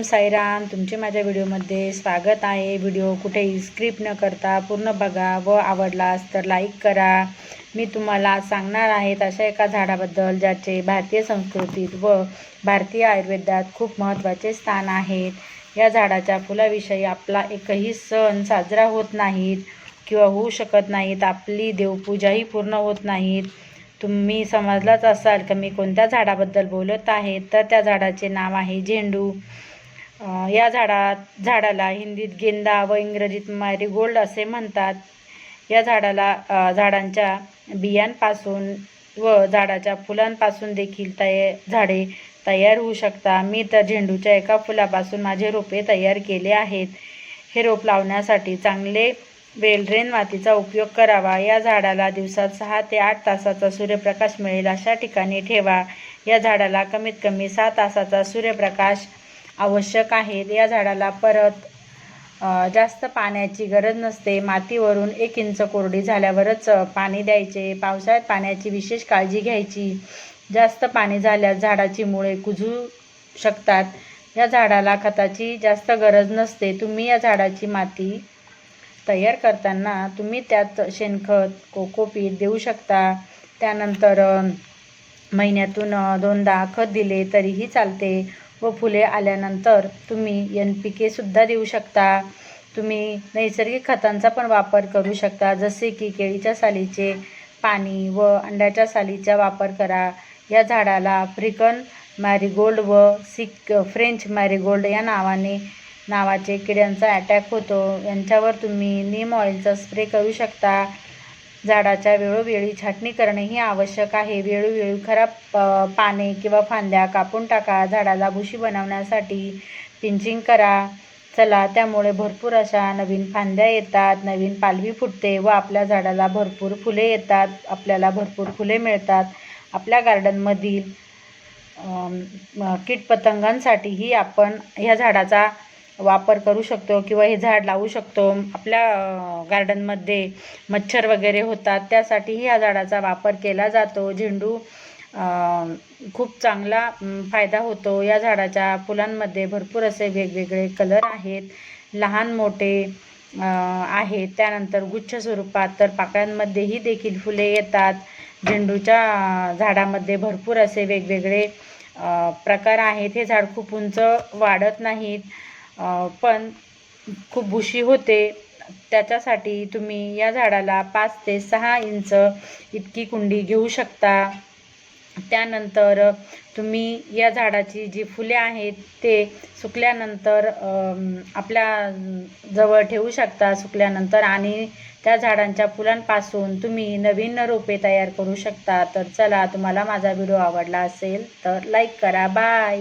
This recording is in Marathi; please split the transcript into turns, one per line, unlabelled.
ओम साईराम. तुमचे माझ्या व्हिडिओमध्ये स्वागत आहे. व्हिडिओ कुठेही स्क्रिप्ट न करता पूर्ण बघा. व आवडलास तर लाईक करा. मी तुम्हाला सांगणार आहेत अशा एका झाडाबद्दल ज्याचे भारतीय संस्कृतीत व भारतीय आयुर्वेदात खूप महत्त्वाचे स्थान आहेत या झाडाच्या फुलाविषयी आपला एकही सण साजरा होत नाहीत किंवा होऊ शकत नाहीत. आपली देवपूजाही पूर्ण होत नाहीत. तुम्ही समजलाच असाल का मी कोणत्या झाडाबद्दल बोलत आहे. तर त्या झाडाचे नाव आहे झेंडू. या झाडात झाडाला हिंदीत गेंदा व इंग्रजीत मॅरीगोल्ड असे म्हणतात. या झाडाला झाडांच्या बियांपासून व झाडाच्या फुलांपासून देखील तया झाडे तयार होऊ शकतात मी तर झेंडूच्या एका फुलापासून माझे रोपे तयार केले आहेत. हे रोप लावण्यासाठी चांगले वेलरेन मातीचा उपयोग करावा. या झाडाला दिवसात सहा ते आठ तासाचा सूर्यप्रकाश मिळेल अशा ठिकाणी ठेवा. या झाडाला कमीत कमी सहा तासाचा सूर्यप्रकाश आवश्यक आहे. या झाडाला परत जास्त पाण्याची गरज नसते. मातीवरून एक इंच कोरडी झाल्यावरच पाणी द्यायचे. पावसाळ्यात पाण्याची विशेष काळजी घ्यायची. जास्त पाणी झाल्यास झाडाची मुळे कुजू शकतात. या झाडाला खताची जास्त गरज नसते. तुम्ही या झाडाची माती तयार करताना तुम्ही त्यात शेणखत कोकोपीट देऊ शकता. त्यानंतर महिन्यातून दोनदा खत दिले तरीही चालते. व फुले आल्यानंतर तुम्ही एन पी केसुद्धा देऊ शकता. तुम्ही नैसर्गिक खतांचा पण वापर करू शकता. जसे की केळीच्या सालीचे पाणी व अंड्याच्या सालीचा वापर करा. या झाडाला आफ्रिकन मॅरीगोल्ड व सिक फ्रेंच मॅरीगोल्ड या नावाने नावाचे किड्यांचा अटॅक होतो. यांच्यावर तुम्ही नीम ऑइलचा स्प्रे करू शकता. झाडाच्या वेळोवेळी छाटणी करणे ही आवश्यक आहे. वेळोवेळी खराब पाने किंवा फांद्या कापून टाका. झाडाला भुशी बनवण्यासाठी पिंचिंग करा. चला त्यामुळे भरपूर अशा नवीन फांद्या येतात नवीन पालवी फुटते व आपल्या झाडाला भरपूर फुले येतात आपल्याला भरपूर फुले मिळतात. आपल्या गार्डनमधील कीटपतंगांसाठीही आपण ह्या झाडाचा वापर करू शकतो किंवा हे झाड लावू शकतो. आपल्या गार्डनमध्ये मच्छर वगैरे होतात. त्यासाठीही या झाडाचा वापर केला जातो. झेंडू खूप चांगला फायदा होतो. या झाडाच्या फुलांमध्ये भरपूर असे वेगवेगळे कलर आहेत. लहान मोठे आहेत. त्यानंतर गुच्छ स्वरूपात तर पाकळ्यांमध्येही देखील फुले येतात. झेंडूच्या झाडामध्ये भरपूर असे वेगवेगळे प्रकार आहेत. हे झाड खूप उंच वाढत नाहीत. पण खूप बुशी होते. त्याच्यासाठी तुम्ही या झाडाला पाच ते सहा इंच इतकी कुंडी घेऊ शकता. त्यानंतर तुम्ही या झाडाची जी फुले आहेत ते सुकल्यानंतर आपल्या जवळ ठेवू शकता सुकल्यानंतर आणि त्या झाडांच्या फुलांपासून तुम्ही नवीन रोपे तयार करू शकता. तर चला तुम्हाला माझा व्हिडिओ आवडला असेल तर लाईक करा. बाय